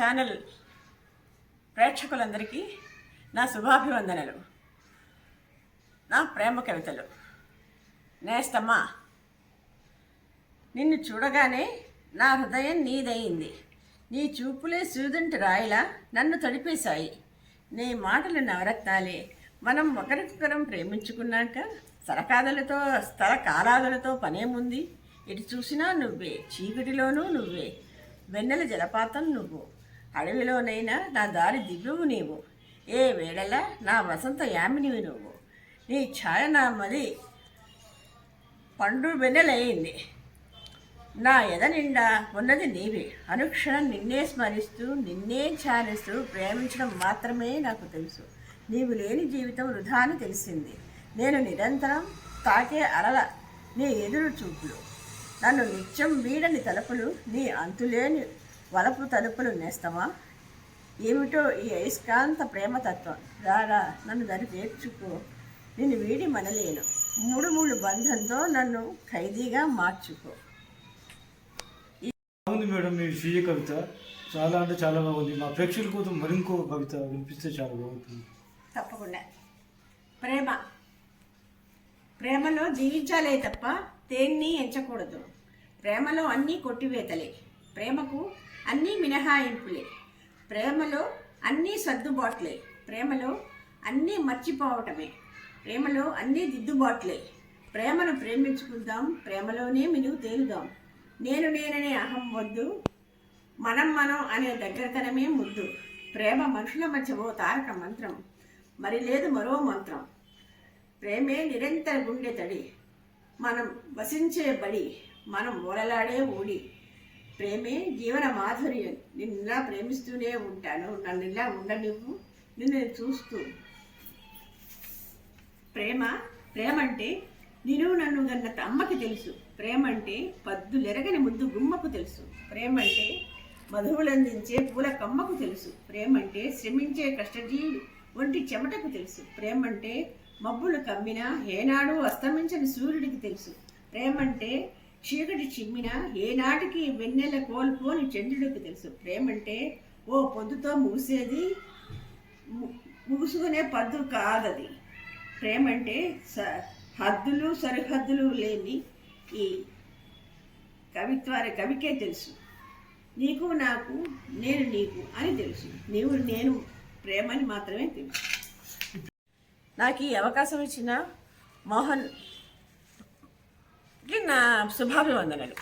Channel ప్రేక్షకులందరికీ నా శుభాభివందనలు. నా ప్రేమ కవితలు. నేస్తమ్మా నిన్ను చూడగానే నా హృదయం నీదయింది. నీ చూపులే సూదంటి రాయిలా నన్ను తడిపేశాయి. నీ మాటలు నవరత్నాలే మనం ఒకరికొకరం ప్రేమించుకున్నాక సరకాదలతో స్థల కాలాదులతో పనేముంది? ఇటు చూసినా నువ్వే. చీకటిలోనూ నువ్వే. వెన్నెల జలపాతం నువ్వు. అడవిలోనైనా నా దారి దిగువు నీవు. ఏ వేళలా నా వసంత యామినివి నువ్వు. నీ ఛాయ నా మది పండు వెన్నెలయ్యింది నా ఎద నిండా ఉన్నది నీవే. అనుక్షణం నిన్నే స్మరిస్తూ నిన్నే ఛానిస్తూ ప్రేమించడం మాత్రమే నాకు తెలుసు. నీవు లేని జీవితం వృధా అని తెలిసింది. నేను నిరంతరం తాకే అలల నీ ఎదురు చూపులు. నన్ను నిత్యం వీడని తలుపులు నీ అంతులేని వలపు తలుపులు నేస్తమా ఏమిటో ఈ అయస్కాంత ప్రేమతత్వం. రారా నన్ను దాన్ని పేర్చుకో నిన్ను వీడి మనలేను. మూడు మూడు బంధంతో నన్ను ఖైదీగా మార్చుకో. బాగుంది మేడం మీ స్వీయ కవిత. చాలా అంటే చాలా బాగుంది. మా ప్రేక్షకుల కోసం మరింకో కవిత వినిపిస్తే చాలా బాగుంటుంది. తప్పకుండా. ప్రేమ. ప్రేమలో జీవించాలే తప్ప దేన్ని ఎంచకూడదు. ప్రేమలో అన్నీ కొట్టివేతలే. ప్రేమకు అన్నీ మినహాయింపులే. ప్రేమలో అన్నీ సర్దుబాట్లే. ప్రేమలో అన్నీ మర్చిపోవటమే. ప్రేమలో అన్నీ దిద్దుబాట్లే. ప్రేమను ప్రేమించుకుందాం ప్రేమలోనే మినుగు తేలుదాం. నేను నేననే అహం వద్దు మనం మనం అనే దగ్గరతనమే ముద్దు. ప్రేమ మనుషుల మధ్య ఓ తారక మంత్రం మరి లేదు మరో మంత్రం. ప్రేమే నిరంతర గుండె తడి మనం వసించే బడి మనం ఓలలాడే ఊడి. ప్రేమే జీవన మాధుర్యం నిన్ను ఇలా ప్రేమిస్తూనే ఉంటాను. నన్ను ఇలా ఉండనివ్వు. నిన్ను చూస్తూ. ప్రేమ ప్రేమ అంటే నేను నన్ను గన్న అమ్మకి తెలుసు. ప్రేమ అంటే పద్దులెరగని ముద్దు గుమ్మకు తెలుసు. ప్రేమ అంటే మధువులందించే పూల కమ్మకు తెలుసు. ప్రేమ అంటే శ్రమించే కష్టజీవి ఒంటి చెమటకు తెలుసు. ప్రేమ అంటే మబ్బులు కమ్మినా ఏనాడు అస్తమించని సూర్యుడికి తెలుసు. ప్రేమ అంటే చీకటి చిమ్మినా ఏనాటికి వెన్నెల కోల్పోని చంద్రుడికి తెలుసు. ప్రేమంటే ఓ పొద్దుతో ముగిసేది ముగుసుకునే పద్దు కాదది. ప్రేమ అంటే స హద్దులు సరిహద్దులు లేని ఈ కవిత్వారి కవికే తెలుసు. నీకు నాకు నేను నీకు అని తెలుసు. నీవు నేను ప్రేమని మాత్రమే తెలుసు. నాకు ఈ అవకాశం ఇచ్చిన మోహన్ కి నా శుభాభివందనలు